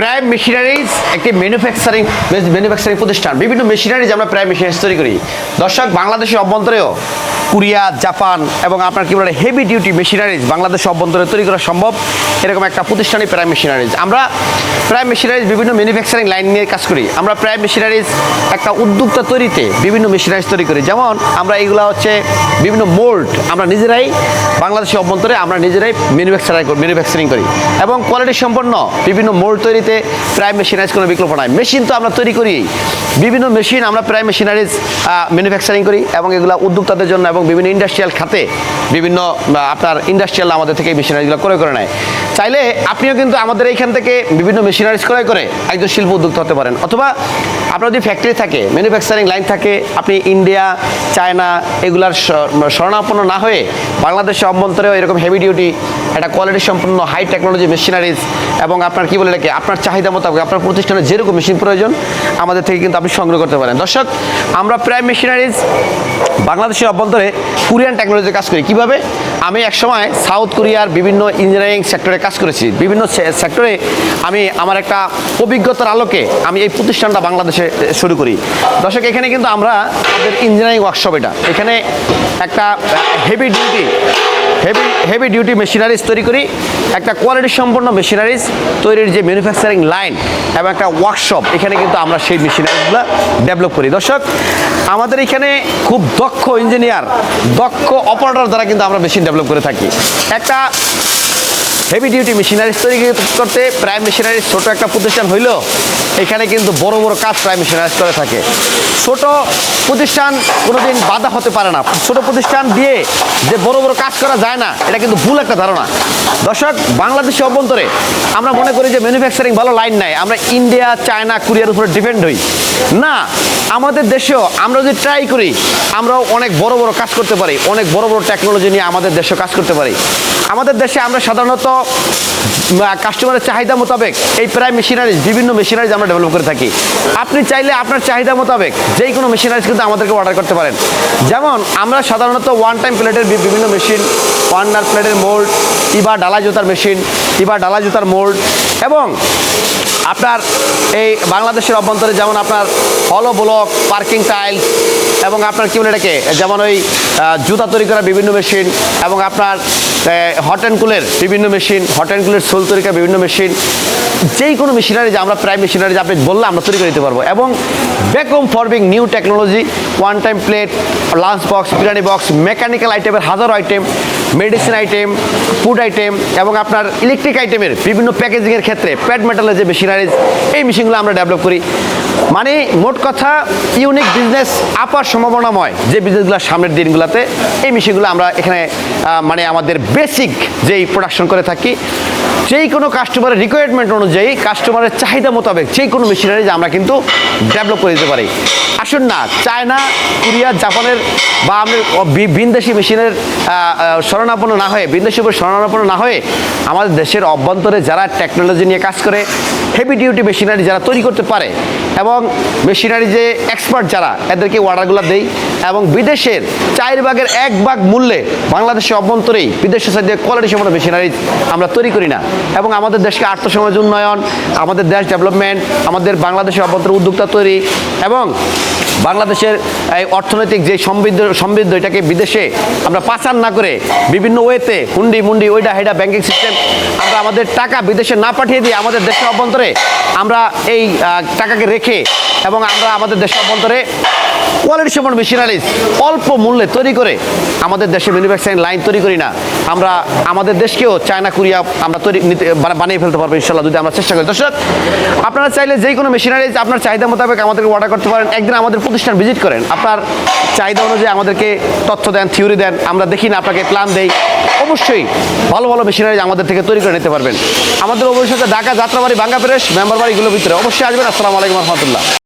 Prime machineries একটি manufacturing manufacturing প্রতিষ্ঠান। বিভিন্ন মেশিনারিজ আমরা প্রাইম মেশিনারিজ তৈরি করি। দর্শক, বাংলাদেশের অভ্যন্তরেও কোরিয়া, জাপান এবং আপনার কি বলে হেভি ডিউটি মেশিনারিজ বাংলাদেশ অভ্যন্তরে তৈরি করা সম্ভব, এরকম একটা প্রতিষ্ঠানই প্রাইম মেশিনারিজ আমরা প্রাইম মেশিনারিজ বিভিন্ন ম্যানুফ্যাকচারিং লাইন নিয়ে কাজ করি। আমরা প্রাইম মেশিনারিজ একটা উদ্যোক্তা তৈরিতে বিভিন্ন মেশিনারিজ তৈরি করি। যেমন আমরা এইগুলা হচ্ছে বিভিন্ন মোল্ড আমরা নিজেরাই বাংলাদেশের অভ্যন্তরে আমরা নিজেরাই ম্যানুফ্যাকচার ম্যানুফ্যাকচারিং করি। এবং কোয়ালিটি সম্পন্ন বিভিন্ন মোল্ড তৈরিতে প্রাইম মেশিনারিজ কোনো বিকল্প নাই। মেশিন তো আমরা তৈরি করি। বিভিন্ন মেশিন আমরা প্রাইম মেশিনারিজ ম্যানুফ্যাকচারিং করি এবং এগুলো উদ্যোক্তাদের জন্য এবং বিভিন্ন ইন্ডাস্ট্রিয়াল খাতে বিভিন্ন আপনার ইন্ডাস্ট্রিয়াল আমাদের থেকে মেশিনারিজগুলো ক্রয় করে নেয়। চাইলে আপনিও কিন্তু আমাদের এইখান থেকে বিভিন্ন মেশিনারিজ ক্রয় করে একজন শিল্প উদ্যোক্তা হতে পারেন। অথবা আপনার যদি ফ্যাক্টরি থাকে ম্যানুফ্যাকচারিং লাইন থাকে, আপনি ইন্ডিয়া চায়না এগুলার স- শরণাপন্ন না হয়ে বাংলাদেশের অভ্যন্তরেও এরকম হেভি ডিউটি একটা কোয়ালিটি সম্পন্ন হাই টেকনোলজি মেশিনারিজ এবং আপনার কি বলে রেখে আপনার চাহিদা মোতাবেক আপনার প্রতিষ্ঠানে যেরকম মেশিন প্রয়োজন, আমাদের থেকে কিন্তু আপনি সংগ্রহ করতে পারেন। দর্শক, আমরা প্রায় মেশিনারিজ বাংলাদেশের অভ্যন্তরে কোরিয়ান টেকনোলজিতে কাজ করি। কীভাবে? আমি একসময় সাউথ কোরিয়ার বিভিন্ন ইঞ্জিনিয়ারিং সেক্টরে কাজ করেছি। বিভিন্ন সেক্টরে আমি আমার একটা অভিজ্ঞতার আলোকে আমি এই প্রতিষ্ঠানটা বাংলাদেশে শুরু করি। দর্শক, এখানে কিন্তু আমরা আমাদের ইঞ্জিনিয়ারিং ওয়ার্কশপ এটা। এখানে একটা heavy duty heavy heavy duty machineries তৈরি করি। একটা কোয়ালিটি সম্পন্ন মেশিনারিজ তৈরির যে ম্যানুফ্যাকচারিং লাইন এবং একটা ওয়ার্কশপ এখানে কিন্তু আমরা সেই মেশিনারিজগুলো ডেভেলপ করি। দর্শক, আমাদের এখানে খুব দক্ষ ইঞ্জিনিয়ার দক্ষ অপারেটর দ্বারা কিন্তু আমরা মেশিন ডেভেলপ করে থাকি। একটা হেভি ডিউটি মেশিনারিজ তৈরি করতে প্রাইম মেশিনারিজ ছোট একটা প্রতিষ্ঠান হইলেও এখানে কিন্তু বড় বড় কাজ প্রাইম মেশিনারিজ করে থাকে। ছোট প্রতিষ্ঠান কোনোদিন বাধা হতে পারে না। ছোট প্রতিষ্ঠান দিয়ে যে বড় বড় কাজ করা যায় না, এটা কিন্তু ভুল একটা ধারণা। দর্শক বাংলাদেশের অভ্যন্তরে আমরা মনে করি যে ম্যানুফ্যাকচারিং ভালো লাইন নাই। আমরা ইন্ডিয়া চায়না কোরিয়ার উপরে ডিপেন্ড হই। না, আমাদের দেশেও আমরা যদি ট্রাই করি, আমরাও অনেক বড় বড় কাজ করতে পারি। অনেক বড় বড় টেকনোলজি নিয়ে আমাদের দেশেও কাজ করতে পারি। আমাদের দেশে আমরা সাধারণত কাস্টমারের চাহিদা মোতাবেক এই প্রায় মেশিনারিজ বিভিন্ন মেশিনারিজ আমরা ডেভেলপ করে থাকি। আপনি চাইলে আপনার চাহিদা মোতাবেক যে কোনো মেশিনারিজ কিন্তু আমাদেরকে অর্ডার করতে পারেন। যেমন আমরা সাধারণত ওয়ান টাইম প্লেটের বিভিন্ন মেশিন ওয়ার্নার প্লেটের মোল্ড ইবা ডালা জুতার মেশিন ইবা ডালা জুতার মোল্ড এবং আপনার এই বাংলাদেশের অভ্যন্তরে যেমন আপনার হলো ব্লক পার্কিং টাইলস এবং আপনার কি বলে এটাকে? যেমন ওই জুতা তৈরি করা বিভিন্ন মেশিন এবং আপনার হট অ্যান্ড কুলের বিভিন্ন মেশিন হট অ্যান্ড কুলের সোল তৈরি করা বিভিন্ন মেশিন যেই কোনো মেশিনারি যে আমরা প্রায় মেশিনারি যে আপনি বললে আমরা তৈরি করে দিতে পারব। এবং বেকম ফরবিং new technology one time plate lunch box biryani box mechanical আইটেমের হাজারো item medicine item food item এবং আপনার ইলেকট্রিক আইটেমের বিভিন্ন প্যাকেজিংয়ের ক্ষেত্রে প্যাড মেটালের যে মেশিনারিজ এই মেশিনগুলো আমরা ডেভেলপ করি। মানে মোট কথা ইউনিক বিজনেস আপার সম্ভাবনাময় যে বিজনেসগুলো সামনের দিনগুলোতে, এই মেশিনগুলো আমরা এখানে মানে আমাদের বেসিক যেই প্রোডাকশন করে থাকি যেই কোনো কাস্টমারের রিকোয়ারমেন্ট অনুযায়ী কাস্টমারের চাহিদা মোতাবেক যে কোনো মেশিনারিজ আমরা কিন্তু ডেভেলপ করে দিতে পারি। আসুন না, চায়না, কোরিয়া, জাপানের বা আমি বি- বিনদেশি মেশিনের শরণাপন্ন না হয়ে বিনদেশি উপর শরণাপন্ন না হয়ে আমাদের দেশের অভ্যন্তরে যারা টেকনোলজি নিয়ে কাজ করে হেভি ডিউটি মেশিনারি যারা তৈরি করতে পারে এবং মেশিনারি যে এক্সপার্ট যারা, এদেরকে অর্ডারগুলো দেই এবং বিদেশের চার ভাগের এক ভাগ মূল্যে বাংলাদেশের অভ্যন্তরেই বিদেশের সাথে কোয়ালিটি সম্পন্ন মেশিনারি আমরা তৈরি করি না। এবং আমাদের দেশকে আর্থসমাজ উন্নয়ন, আমাদের দেশ ডেভেলপমেন্ট আমাদের বাংলাদেশের অভ্যন্তরে উদ্যোক্তা তৈরি এবং বাংলাদেশের এই অর্থনৈতিক যে সমৃদ্ধ সমৃদ্ধ এটাকে বিদেশে আমরা পাচার না করে বিভিন্ন ওয়েতে হুন্ডি মুন্ডি ওইটা হেডা ব্যাংকিং সিস্টেম আমরা আমাদের টাকা বিদেশে না পাঠিয়ে দিয়ে আমাদের দেশের অভ্যন্তরে আমরা এই টাকাকে রেখে এবং আমরা আমাদের দেশের অভ্যন্তরে কোয়ালিটি সম্পন্ন মেশিনারিজ অল্প মূল্যে তৈরি করে আমাদের দেশে ম্যানুফ্যাকচারিং লাইন তৈরি করি না। আমরা আমাদের দেশকেও চায়না, কোরিয়া আমরা তৈরি বানিয়ে ফেলতে পারব ইনশাল্লাহ যদি আমরা চেষ্টা করি। দর্শক, আপনারা চাইলে যে কোনো মেশিনারিজ আপনার চাহিদা মোতাবেক আমাদেরকে অর্ডার করতে পারেন। একদিন আমাদের প্রতিষ্ঠান ভিজিট করেন। আপনার চাহিদা অনুযায়ী আমাদেরকে তথ্য দেন থিওরি দেন। আমরা দেখি না, আপনাকে প্ল্যান দেই। অবশ্যই ভালো ভালো মেশিনারিজ আমাদের থেকে তৈরি করে নিতে পারবেন। আমাদের অবশ্যই ঢাকা যাত্রাবাড়ি বাঙ্গা প্রেস মেম্বার বাড়িগুলোর ভিতরে অবশ্যই আসবেন। আসসালামু আলাইকুম রহমতুল্লাহ।